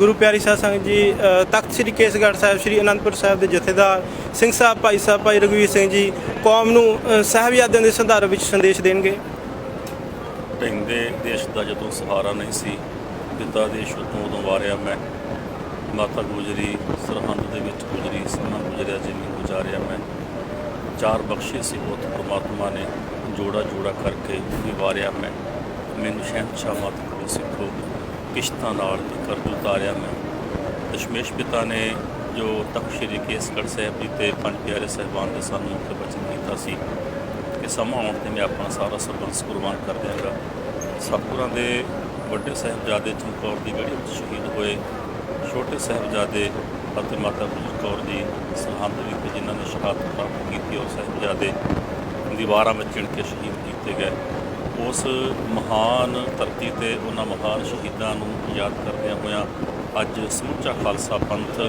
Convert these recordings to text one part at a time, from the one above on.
ਗੁਰੂ ਪਿਆਰੀ ਸਾਧ ਸੰਗਤ ਜੀ ਤਖਤ ਸ੍ਰੀ ਕੇਸਗੜ੍ਹ ਸਾਹਿਬ ਸ੍ਰੀ ਅਨੰਦਪੁਰ ਸਾਹਿਬ ਦੇ ਜਥੇਦਾਰ ਸਿੰਘ ਸਾਹਿਬ ਭਾਈ ਸਾਹਿਬ ਭਾਈ ਰਘਵੀਰ ਸਿੰਘ ਜੀ ਕੌਮ ਨੂੰ ਅ, ਸਾਹਿਬਜ਼ਾਦਿਆਂ ਦੇ ਸੰਦਰਭ ਵਿੱਚ ਸੰਦੇਸ਼ ਦੇਣਗੇ। ਢਹਿੰਦੇ ਦੇਸ਼ ਦਾ ਜਦੋਂ ਸਹਾਰਾ ਨਹੀਂ ਸੀ ਪਿਤਾ ਦੇਸ਼ ਉਤੋਂ ਉਦੋਂ ਵਾਰਿਆ ਮੈਂ। ਮਾਤਾ ਗੁਜਰੀ ਸਰਹੰਦ ਦੇ ਵਿੱਚ ਗੁਜਰੀ ਸਮਾਂ ਗੁਜਰਿਆ ਜਿਵੇਂ ਗੁਜ਼ਾਰਿਆ ਮੈਂ। ਚਾਰ ਬਖਸ਼ੇ ਸੀ ਬਹੁਤ ਪ੍ਰਮਾਤਮਾ ਨੇ ਜੋੜਾ ਜੋੜਾ ਕਰਕੇ ਵੀ ਵਾਰਿਆ ਮੈਂ। ਮੈਨੂੰ ਸ਼ਹਿਨਸ਼ਾਹ ਮਤ ਕੋ ਸਿੱਖੋ। ਕਿਸ਼ਤਾਂ ਨਾਲ ਕਰਜ਼ ਉਤਾਰਿਆ ਮੈਂ। ਦਸ਼ਮੇਸ਼ ਪਿਤਾ ਨੇ ਜੋ ਤਖਤ ਸ੍ਰੀ ਕੇਸਗੜ੍ਹ ਸਾਹਿਬ ਜੀ ਤੇ ਪੰਜ ਪਿਆਰੇ ਸਾਹਿਬਾਨ ਦੇ ਸਾਨੂੰ ਮੁੱਖ ਬਚਨ ਕੀਤਾ ਸੀ ਕਿ ਸਮਾਂ ਆਉਣ ਤੇ ਮੈਂ ਆਪਣਾ ਸਾਰਾ ਸਰਬੰਸ ਕੁਰਬਾਨ ਕਰ ਦਿਆਂਗਾ। ਸਤਿਗੁਰਾਂ ਦੇ ਵੱਡੇ ਸਾਹਿਬਜ਼ਾਦੇ ਚਮਕੌਰ ਦੀ ਗੜੀ ਵਿੱਚ ਸ਼ਹੀਦ ਹੋਏ ਛੋਟੇ ਸਾਹਿਬਜ਼ਾਦੇ ਅਤੇ ਮਾਤਾ ਗੁਜਰ ਕੌਰ ਜੀ ਸਰਹੰਦ ਵਿੱਚ ਜਿਨ੍ਹਾਂ ਨੇ ਸ਼ਹਾਦਤ ਪ੍ਰਾਪਤ ਕੀਤੀ, ਉਹ ਸਾਹਿਬਜ਼ਾਦੇ ਦੀਵਾਰਾਂ ਵਿੱਚ ਚਿਣ ਕੇ ਸ਼ਹੀਦ ਕੀਤੇ ਗਏ। ਉਸ ਮਹਾਨ ਧਰਤੀ ਤੇ ਉਹਨਾਂ ਮਹਾਨ ਸ਼ਹੀਦਾਂ ਨੂੰ ਯਾਦ ਕਰਦਿਆਂ ਹੋਇਆਂ ਅੱਜ ਸਮੁੱਚਾ ਖਾਲਸਾ ਪੰਥ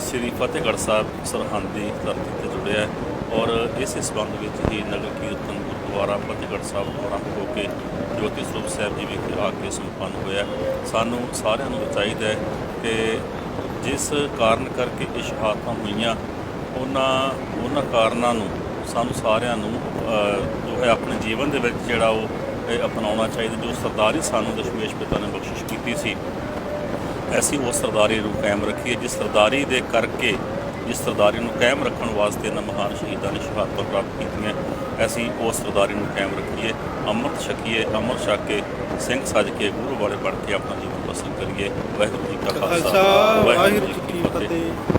ਸ੍ਰੀ ਫਤਿਹਗੜ੍ਹ ਸਾਹਿਬ ਸਰਹੰਦ ਦੀ ਧਰਤੀ ਤੇ ਜੁੜਿਆ ਹੈ ਔਰ ਇਸ ਸੰਬੰਧ ਵਿੱਚ ਹੀ ਨਗਰ ਕੀਰਤਨ ਗੁਰਦੁਆਰਾ ਫਤਿਹਗੜ੍ਹ ਸਾਹਿਬ ਤੋਂ ਆਰੰਭ ਹੋ ਕੇ ਜੋਤੀ ਸਰੂਪ ਸਾਹਿਬ ਜੀ ਵਿਖੇ ਆ ਕੇ ਸੰਪੰਨ ਹੋਇਆ ਸਾਨੂੰ ਸਾਰਿਆਂ ਨੂੰ ਚਾਹੀਦਾ ਹੈ ਕਿ ਜਿਸ ਕਾਰਨ ਕਰਕੇ ਇਹ ਸ਼ਹਾਦਤਾਂ ਹੋਈਆਂ, ਉਹਨਾਂ ਉਹਨਾਂ ਕਾਰਨਾਂ ਨੂੰ ਸਾਨੂੰ ਸਾਰਿਆਂ ਨੂੰ ਆਪਣੇ ਜੀਵਨ ਦੇ ਵਿੱਚ ਜਿਹੜਾ ਉਹ ਅਪਣਾਉਣਾ ਚਾਹੀਦਾ ਜੋ ਸਰਦਾਰੀ ਸਾਨੂੰ ਦਸ਼ਮੇਸ਼ ਪਿਤਾ ਨੇ ਬਖਸ਼ਿਸ਼ ਕੀਤੀ ਸੀ। ਐਸੀ ਉਹ ਸਰਦਾਰੀ ਨੂੰ ਕਾਇਮ ਰੱਖੀਏ ਜਿਸ ਸਰਦਾਰੀ ਦੇ ਕਰਕੇ ਜਿਸ ਸਰਦਾਰੀ ਨੂੰ ਕਾਇਮ ਰੱਖਣ ਵਾਸਤੇ ਇਹਨਾਂ ਮਹਾਨ ਸ਼ਹੀਦਾਂ ਨੇ ਸ਼ਹਾਦਤਾਂ ਪ੍ਰਾਪਤ ਕੀਤੀਆਂ ਅਸੀਂ ਉਸ ਸਰਦਾਰੀ ਨੂੰ ਕਾਇਮ ਰੱਖੀਏ ਅੰਮ੍ਰਿਤ ਛਕੀਏ ਅੰਮ੍ਰਿਤ ਛਕ ਕੇ ਸਿੰਘ ਸੱਜ ਕੇ ਗੁਰੂ ਵਾਲੇ ਬਣ ਕੇ ਆਪਣਾ ਜੀਵਨ ਬਸਰ ਕਰੀਏ। ਵਾਹਿਗੁਰੂ ਜੀ ਕਾ ਖਾਲਸਾ ਵਾਹਿਗੁਰੂ ਜੀ ਕੀ ਫਤਿਹ।